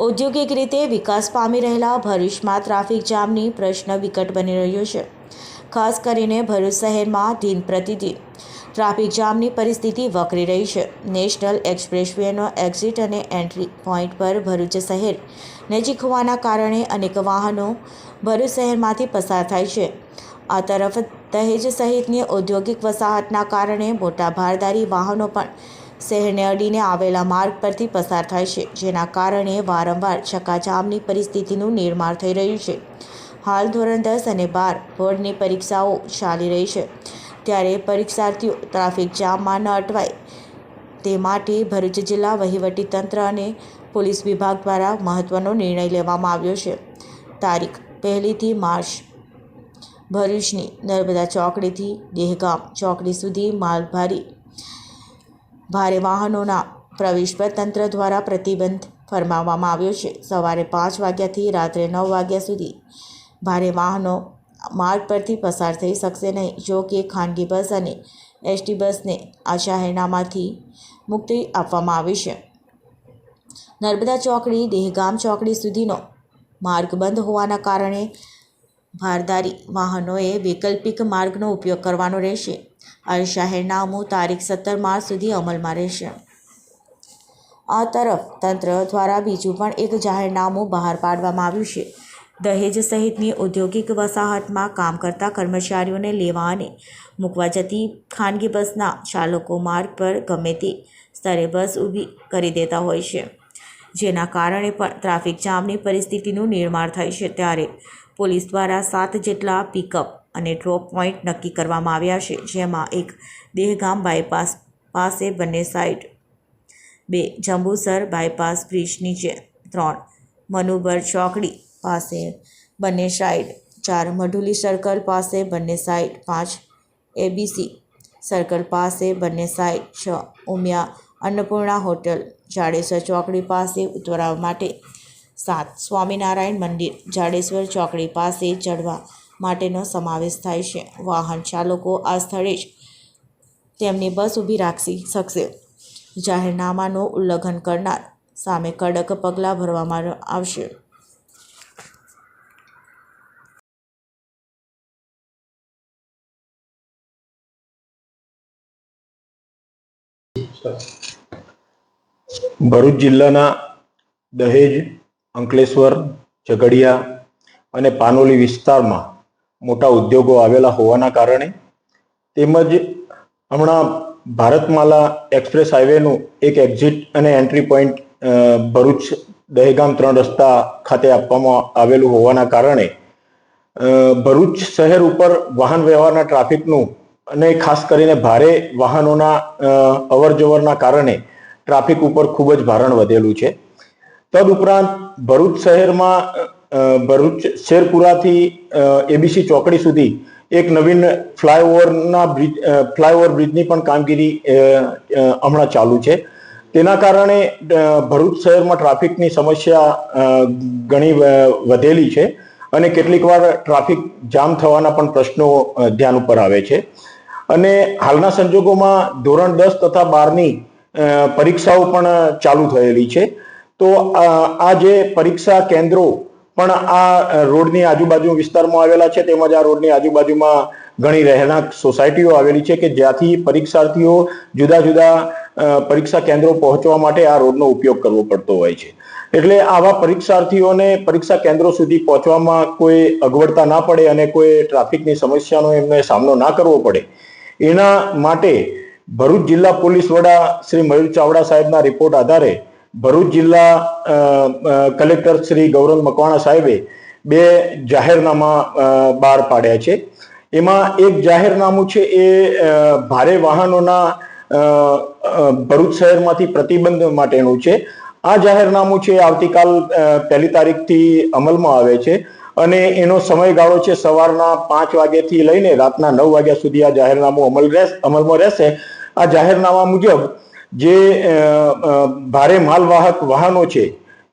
ઔદ્યોગિક રીતે વિકાસ પામી રહેલા ભરૂચમાં ટ્રાફિક જામની પ્રશ્ન વિકટ બની રહ્યો છે. ખાસ કરીને ભરૂચ શહેરમાં દિન પ્રતિદિન ટ્રાફિક જામની પરિસ્થિતિ વકરી રહી છે. નેશનલ એક્સપ્રેસવેનો એક્ઝિટ અને એન્ટ્રી પોઈન્ટ પર ભરૂચ શહેર નજીક હોવાના કારણે અનેક વાહનો ભરૂચ શહેરમાંથી પસાર થાય છે. આ તરફ દહેજ સહિતની ઔદ્યોગિક વસાહતના કારણે મોટા ભારદારી વાહનો પણ શહેરને અડીને આવેલા માર્ગ પરથી પસાર થાય છે, જેના કારણે વારંવાર ચકાચામની પરિસ્થિતિનું નિર્માણ થઈ રહ્યું છે. હાલ ધોરણ દસ અને બાર બોર્ડની પરીક્ષાઓ ચાલી રહી છે. ત્યારે પરીક્ષાર્થીઓ ટ્રાફિક જામમાં ન અટવાય, તે માટે ભરૂચ જિલ્લા વહીવટીતંત્ર અને પોલીસ વિભાગ દ્વારા મહત્ત્વનો નિર્ણય લેવામાં આવ્યો છે. તારીખ પહેલીથી માર્ચ ભરૂચની નર્મદા ચોકડીથી દેહગામ ચોકડી સુધી માલભારી ભારે વાહનોના પ્રવેશ પર તંત્ર દ્વારા પ્રતિબંધ ફરમાવવામાં આવ્યો છે. સવારે પાંચ વાગ્યાથી રાત્રે નવ વાગ્યા સુધી ભારે વાહનો માર્ગ પરથી પસાર થઈ શકશે નહીં. જો કે ખાનગી બસ અને એસટી બસને આ જાહેરનામાથી મુક્તિ આપવામાં આવી છે. નર્મદા ચોકડી, દેહગામ ચોકડી સુધીનો માર્ગ બંધ હોવાના કારણે ભારદારી વાહનોએ વૈકલ્પિક માર્ગનો ઉપયોગ કરવાનો રહેશે. આ જાહેરનામું તારીખ સત્તર માર્ચ સુધી અમલમાં રહેશે. આ તરફ તંત્ર દ્વારા બીજું પણ એક જાહેરનામું બહાર પાડવામાં આવ્યું છે. દહેજ સહિતની ઔદ્યોગિક વસાહતમાં કામ કરતા કર્મચારીઓને લેવા અને મૂકવા જતી ખાનગી બસના ચાલકો માર્ગ પર ગમે તે સ્તરે બસ ઊભી કરી દેતા હોય છે. જેના કારણે પણ ટ્રાફિક જામની પરિસ્થિતિનું નિર્માણ થાય છે. ત્યારે પોલીસ દ્વારા સાત જેટલા પિકઅપ અને ડ્રોપ પોઈન્ટ નક્કી કરવામાં આવ્યા છે, જેમાં એક દેહગામ બાયપાસ પાસે બંને સાઇડ બે જંબુસર બાયપાસ બ્રિજ નીચે, ત્રણ મનુબર ચોકડી પાસે બંને સાઇડ ચાર મઢુલી સર્કલ પાસે બંને સાઇડ પાંચ એબીસી સર્કલ પાસે બંને સાઇડ છ ઉમિયા અન્નપૂર્ણા હોટલ, જાડેશ્વર ચોકડી પાસે ઉતરવા માટે, સાત સ્વામિનારાયણ મંદિર, જાડેશ્વર ચોકડી પાસે ચડવા માટેનો સમાવેશ થાય છે. વાહન ચાલકો આ સ્થળે જ તેમની બસ ઊભી રાખી શકશે. જાહેરનામાનું ઉલ્લંઘન કરનાર સામે કડક પગલાં ભરવામાં આવશે. ભરૂચ જિલ્લાના દહેજ, અંકલેશ્વર, ઝઘડિયા અને પાનોલી વિસ્તારમાં મોટા ઉદ્યોગો આવેલા હોવાના કારણે તેમજ હમણાં ભારતમાલા એક્સપ્રેસ હાઈવેનું એક એક્ઝિટ અને એન્ટ્રી પોઈન્ટ ભરૂચ દહેગામ ત્રણ રસ્તા ખાતે આપવામાં આવેલું હોવાના કારણે ભરૂચ શહેર ઉપર વાહન વ્યવહારના ટ્રાફિકનું અને ખાસ કરીને ભારે વાહનોના અવર જવરના કારણે ટ્રાફિક ઉપર ખૂબ જ ભારણ વધેલું છે. તદુપરાંત ભરૂચ શહેરમાં ભરૂચ શેરપુરાથી એબીસી ચોકડી સુધી એક નવીન ફ્લાયઓવરના બ્રિજ ફ્લાયઓવર બ્રિજની પણ કામગીરી હમણાં ચાલુ છે. તેના કારણે ભરૂચ શહેરમાં ટ્રાફિકની સમસ્યા ઘણી વધેલી છે અને કેટલીક વાર ટ્રાફિક જામ થવાના પણ પ્રશ્નો ધ્યાન ઉપર આવે છે. અને હાલના સંજોગોમાં ધોરણ દસ તથા બારની પરીક્ષાઓ પણ ચાલુ થયેલી છે. તો આ જે પરીક્ષા કેન્દ્રો પણ આ રોડની આજુબાજુ વિસ્તારમાં આવેલા છે, તેમજ આ રોડની આજુબાજુમાં ઘણી રહેણાંક સોસાયટીઓ આવેલી છે કે જ્યાંથી પરીક્ષાર્થીઓ જુદા જુદા પરીક્ષા કેન્દ્રો પહોંચવા માટે આ રોડનો ઉપયોગ કરવો પડતો હોય છે. એટલે આવા પરીક્ષાર્થીઓને પરીક્ષા કેન્દ્રો સુધી પહોંચવામાં કોઈ અગવડતા ના પડે અને કોઈ ટ્રાફિકની સમસ્યાનો એમને સામનો ના કરવો પડે. એના માટે ભરૂચ જિલ્લા પોલીસ વડા શ્રી મયુર ચાવડા સાહેબના રિપોર્ટ આધારે ભરૂચ જિલ્લા કલેક્ટર શ્રી ગૌરવ મકવાણા સાહેબે બે જાહેરનામા બહાર પાડ્યા છે. એમાં એક જાહેરનામું છે એ ભારે વાહનોના ભરૂચ શહેરમાંથી પ્રતિબંધ માટેનું છે. આ જાહેરનામું છે આવતીકાલ પહેલી તારીખથી અમલમાં આવે છે અને એનો સમયગાળો છે સવારના પાંચ વાગ્યાથી લઈને રાતના નવ વાગ્યા સુધી આ જાહેરનામું અમલ અમલમાં રહેશે. આ જાહેરનામા મુજબ જે ભારે માલવાહક વાહનો છે,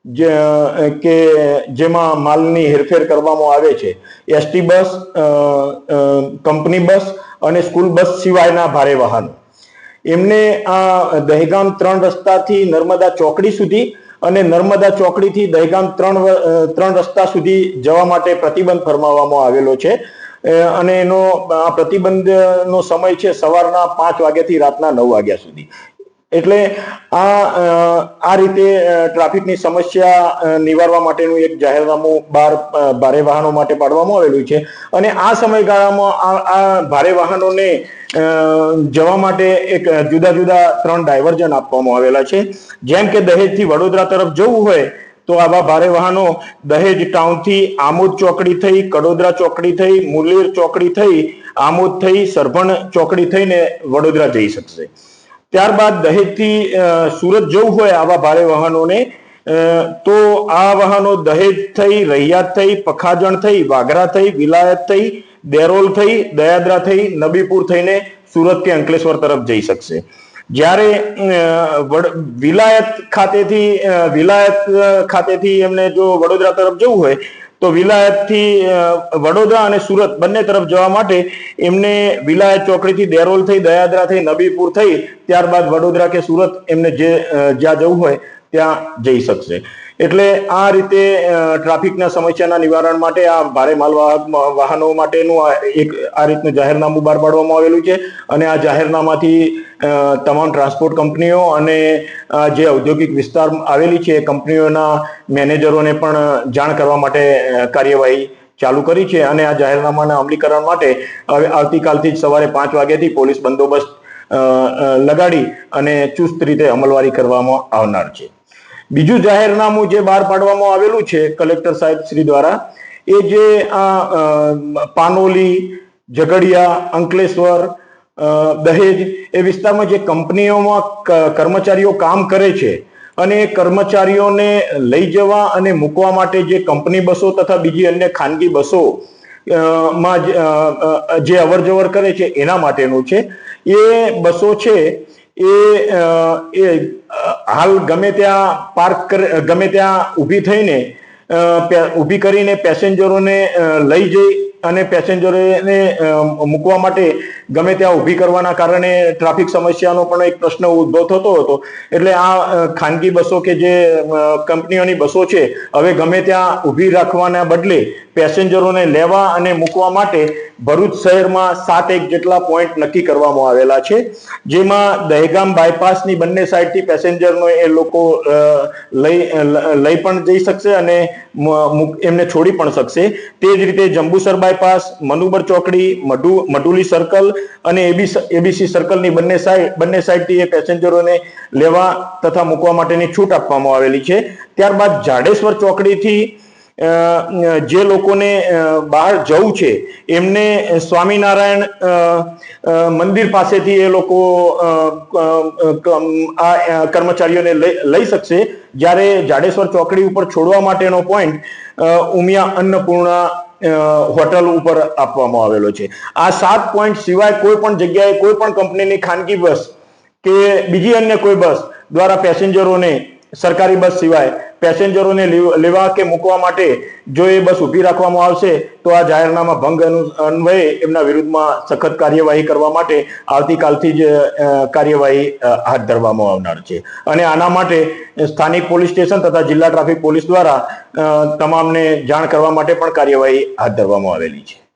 જે કે જેમાં માલની હેરફેર કરવામાં આવે છે. એસટી બસ કંપની બસ અને સ્કૂલ બસ સિવાયના ભારે વાહનો. એમને આ દહેગામ ત્રણ રસ્તાથી નર્મદા ચોકડી સુધી અને નર્મદા ચોકડીથી દહેગામ ત્રણ ત્રણ રસ્તા સુધી જવા માટે પ્રતિબંધ ફરમાવવામાં આવેલો છે. અને એનો, આ પ્રતિબંધનો સમય છે સવારના પાંચ વાગ્યાથી રાતના નવ વાગ્યા સુધી. એટલે આ આ રીતે ટ્રાફિકની સમસ્યા નિવારવા માટેનું એક જાહેરનામું બાર ભારે વાહનો માટે પાડવામાં આવેલું છે. અને આ સમયગાળામાં આ ભારે વાહનોને જવા માટે એક જુદા જુદા ત્રણ ડાયવર્ઝન આપવામાં આવેલા છે. જેમ કે દહેજથી વડોદરા તરફ જવું હોય, તો આવા ભારે વાહનો દહેજ ટાઉનથી આમોદ ચોકડી થઈ, કડોદરા ચોકડી થઈ મુલેર ચોકડી થઈ, આમોદ થઈ, સરભણ ચોકડી થઈને વડોદરા જઈ શકશે. ત્યારબાદ દહેજથી સુરત જવું હોય આવા ભારે વાહનોને તો આ વાહનો દહેજ થઈ, રૈયાત થઈ, પખાજણ થઈ, વાઘરા થઈ, વિલાયત થઈ, દેરોલ થઈ, દયાદરા થઈ, નબીપુર થઈને સુરત કે અંકલેશ્વર તરફ જઈ શકશે. જ્યારે વિલાયત ખાતેથી વિલાયત ખાતેથી એમને જો વડોદરા તરફ જવું હોય તો વિલાયતથી વડોદરા અને સુરત બંને તરફ જવા માટે એમને વિલાયત ચોકડીથી દેરોલ થઈ, દયાદરા થઈ, નબીપુર થઈ, ત્યારબાદ વડોદરા કે સુરત એમને જે જ્યાં જવું હોય ત્યાં જઈ શકશે. એટલે આ રીતે ટ્રાફિકના સમસ્યાના નિવારણ માટે આ ભારે માલવાહક વાહનો માટેનું એક, આ રીતનું જાહેરનામું બહાર પાડવામાં આવેલું છે. અને આ જાહેરનામાથી તમામ ટ્રાન્સપોર્ટ કંપનીઓ અને જે ઔદ્યોગિક વિસ્તાર આવેલી છે એ કંપનીઓના મેનેજરોને પણ જાણ કરવા માટે કાર્યવાહી ચાલુ કરી છે. અને આ જાહેરનામાના અમલીકરણ માટે હવે આવતીકાલથી જ સવારે પાંચ વાગ્યાથી પોલીસ બંદોબસ્ત લગાડી અને ચુસ્ત રીતે અમલવારી કરવામાં આવનાર છે. બીજું જાહેરનામું જે બહાર પાડવામાં આવેલું છે કલેક્ટર સાહેબ શ્રી દ્વારા એ જે આ પાનોલી ઝઘડિયા અંકલેશ્વર દહેજ એ વિસ્તારમાં જે કંપનીઓમાં કર્મચારીઓ કામ કરે છે અને એ કર્મચારીઓને લઈ જવા અને મૂકવા માટે જે કંપની બસો તથા બીજી અન્ય ખાનગી બસો માં જ, અવર જવર કરે છે એના માટેનું છે. એ બસો છે એ એ હાલ ગમે ત્યાં પાર્ક ગમે ત્યાં ઊભી થઈને ઊભી કરીને પેસેન્જરોને લઈ જઈ અને પેસેન્જરોને મૂકવા માટે ગમે ત્યાં ઊભી કરવાના કારણે ટ્રાફિક સમસ્યાનો પણ એક પ્રશ્ન ઉદ્ભવ થતો હતો. એટલે આ ખાનગી બસો કે જે કંપનીઓની બસો છે, હવે ગમે ત્યાં ઊભી રાખવાના બદલે પેસેન્જરોને લેવા અને મૂકવા માટે ભરૂચ શહેરમાં સાત એક જેટલા પોઈન્ટ નક્કી કરવામાં આવેલા છે. જેમાં દહેગામ બાયપાસની બંને સાઈડથી પેસેન્જરનો એ લોકો લઈ લઈ પણ જઈ શકશે અને એમને છોડી પણ શકશે. તે જ રીતે જંબુસર બાયપાસ મનુબર ચોકડી, મઢુ, મઢુલી સર્કલ અને એબીસી સર્કલની બંને સાઈડ બંને સાઈડથી એ પેસેન્જરોને લેવા તથા મૂકવા માટેની છૂટ આપવામાં આવેલી છે. ત્યારબાદ જાડેશ્વર ચોકડીથી જે લોકોને બહાર જવું છે, એમને સ્વામિનારાયણ મંદિર પાસેથી એ લોકો આ કર્મચારીઓને લઈ શકશે. જ્યારે જાડેશ્વર ચોકડી ઉપર છોડવા માટેનો પોઈન્ટ ઉમિયા અન્નપૂર્ણા હોટલ ઉપર આપવામાં આવેલો છે. આ સાત પોઈન્ટ સિવાય કોઈ પણ જગ્યાએ કોઈ પણ કંપનીની ખાનગી બસ કે બીજી અન્ય કોઈ બસ દ્વારા પેસેન્જરોને સરકારી બસ સિવાય પેસેન્જરોને લેવ- કે મૂકવા માટે જો એ બસ ઊભી રાખવામાં આવશે, તો આ જાહેરનામા ભંગ અનુ- અન્વયે એમના વિરુદ્ધમાં સખત કાર્યવાહી કરવા માટે આવતીકાલથી જ કાર્યવાહી હાથ ધરવામાં આવનાર છે. અને આના માટે સ્થાનિક પોલીસ સ્ટેશન તથા જિલ્લા ટ્રાફિક પોલીસ દ્વારા તમામને જાણ કરવા માટે પણ કાર્યવાહી હાથ ધરવામાં આવેલી છે.